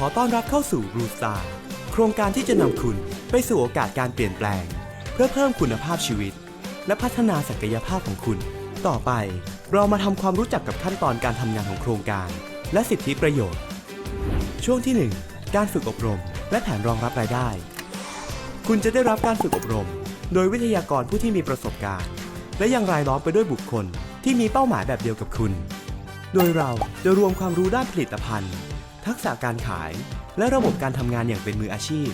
ขอต้อนรับเข้าสู่ Blue Star โครงการที่จะนำคุณไปสู่โอกาสการเปลี่ยนแปลง เพื่อเพิ่มคุณภาพชีวิต และพัฒนาศักยภาพของคุณ ต่อไปเรามาทำความรู้จักกับขั้นตอนการทำงานของโครงการ และสิทธิประโยชน์ ช่วงที่ 1 การฝึกอบรม และแผนรองรับรายได้ คุณจะได้รับการฝึกอบรม โดยวิทยากรผู้ที่มีประสบการณ์ และยังรายล้อมไปด้วยบุคคลที่มีเป้าหมายแบบเดียวกับคุณ โดยเราจะรวมความรู้ด้านผลิตภัณฑ์ ทักษะการขาย และระบบการทำงานอย่างเป็นมืออาชีพ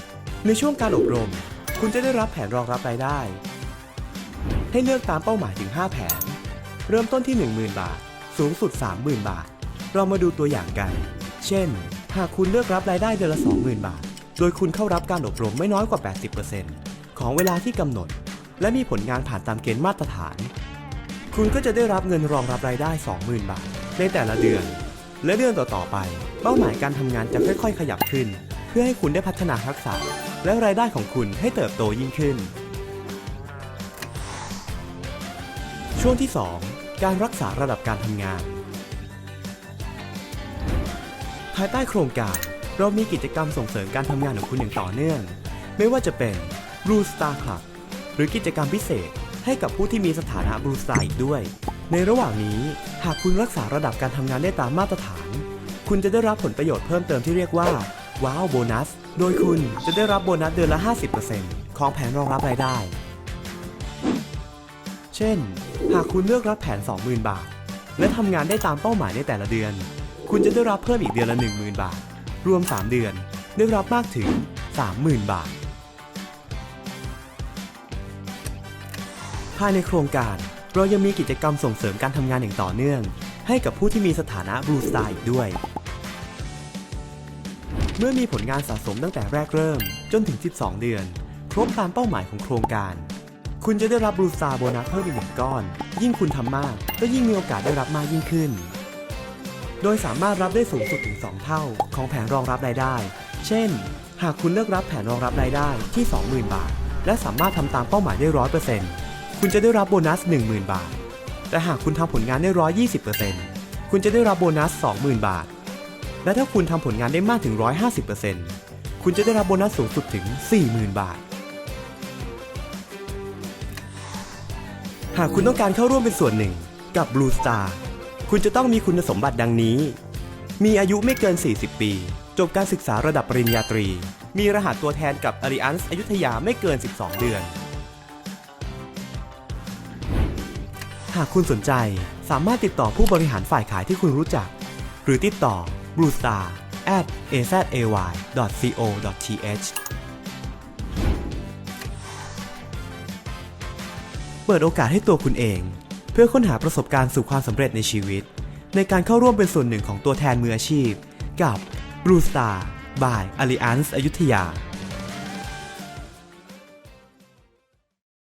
ในช่วงการอบรม คุณจะได้รับแผนรองรับรายได้ ให้เลือกตามเป้าหมายถึง 5 แผน เริ่มต้นที่ 10,000 บาท สูงสุด 30,000 บาท เรามาดูตัวอย่างกัน เช่น หากคุณเลือกรับรายได้เดือนละ 20,000 บาท โดยคุณเข้ารับการอบรมไม่น้อยกว่า 80%ของเวลาที่กำหนด และมีผลงานผ่านตามเกณฑ์มาตรฐาน คุณก็จะได้รับเงินรองรับรายได้ 20,000 บาท ในแต่ละเดือน และเดือนต่อๆไป เป้าหมายการทำงานจะค่อยๆ ขยับขึ้น เพื่อให้คุณได้พัฒนาทักษะ และรายได้ของคุณให้เติบโตยิ่งขึ้น ช่วงที่ 2 การรักษาระดับการทำงาน ภายใต้โครงการเรามีกิจกรรมส่งเสริมการทำงานของคุณอย่างต่อเนื่อง ไม่ว่าจะเป็น Blue Star Club หรือกิจกรรมพิเศษให้กับผู้ที่มีสถานะ Blue Star อีกด้วย ในระหว่างนี้หากคุณรักษาระดับการทำงานได้ตามมาตรฐาน คุณจะได้รับผลประโยชน์เพิ่มเติมที่เรียกว่าว้าวโบนัส โดยคุณจะได้รับโบนัสเดือนละ 50%ของแผนรองรับรายได้ เช่น หากคุณเลือกรับแผน 20,000 บาท และทำงานได้ตามเป้าหมายในแต่ละเดือน คุณจะได้รับเพิ่มอีกเดือนละ 10,000 บาท รวม 3 เดือนได้รับมากถึง 30,000 บาท ภายในโครงการ เรายังมีกิจกรรมส่งเสริมการทำงานอย่างต่อเนื่อง ให้กับผู้ที่มีสถานะ Blue Star อีกด้วย เมื่อมีผลงานสะสมตั้งแต่แรกเริ่ม จนถึง 12 เดือน ครบตามเป้าหมายของโครงการ คุณจะได้รับบลูสตาร์โบนัสเพิ่มอีกหนึ่งก้อน ยิ่งคุณทำมาก ก็ยิ่งมีโอกาสได้รับมากยิ่งขึ้น โดยสามารถรับได้สูงสุดถึง 2 เท่า ของแผนรองรับรายได้ เช่น หากคุณเลือกรับแผนรองรับรายได้ที่ 20,000 บาท และสามารถทำตามเป้าหมายได้100% คุณจะได้รับโบนัส 10,000 บาท แต่หากคุณทำผลงานได้ 120%คุณจะได้รับโบนัส 20,000 บาท และถ้าคุณทำผลงานได้มากถึง 150%คุณจะได้รับโบนัสสูงสุดถึง 40,000 บาท หากคุณต้องการเข้าร่วมเป็นส่วนหนึ่งกับ Blue Star คุณจะต้องมีคุณสมบัติดังนี้ มีอายุไม่เกิน 40 ปี จบการศึกษาระดับปริญญาตรี มีรหัสตัวแทนกับ Allianz อยุธยาไม่เกิน 12 เดือน หากคุณสนใจสามารถติดต่อผู้บริหารฝ่ายขายที่คุณรู้จัก หรือติดต่อ Blue Star at azay.co.th เปิดโอกาสให้ตัวคุณเอง เพื่อค้นหาประสบการณ์สู่ความสำเร็จในชีวิต ในการเข้าร่วมเป็นส่วนหนึ่งของตัวแทนมืออาชีพ กับ Blue Star by Allianz อยุธยา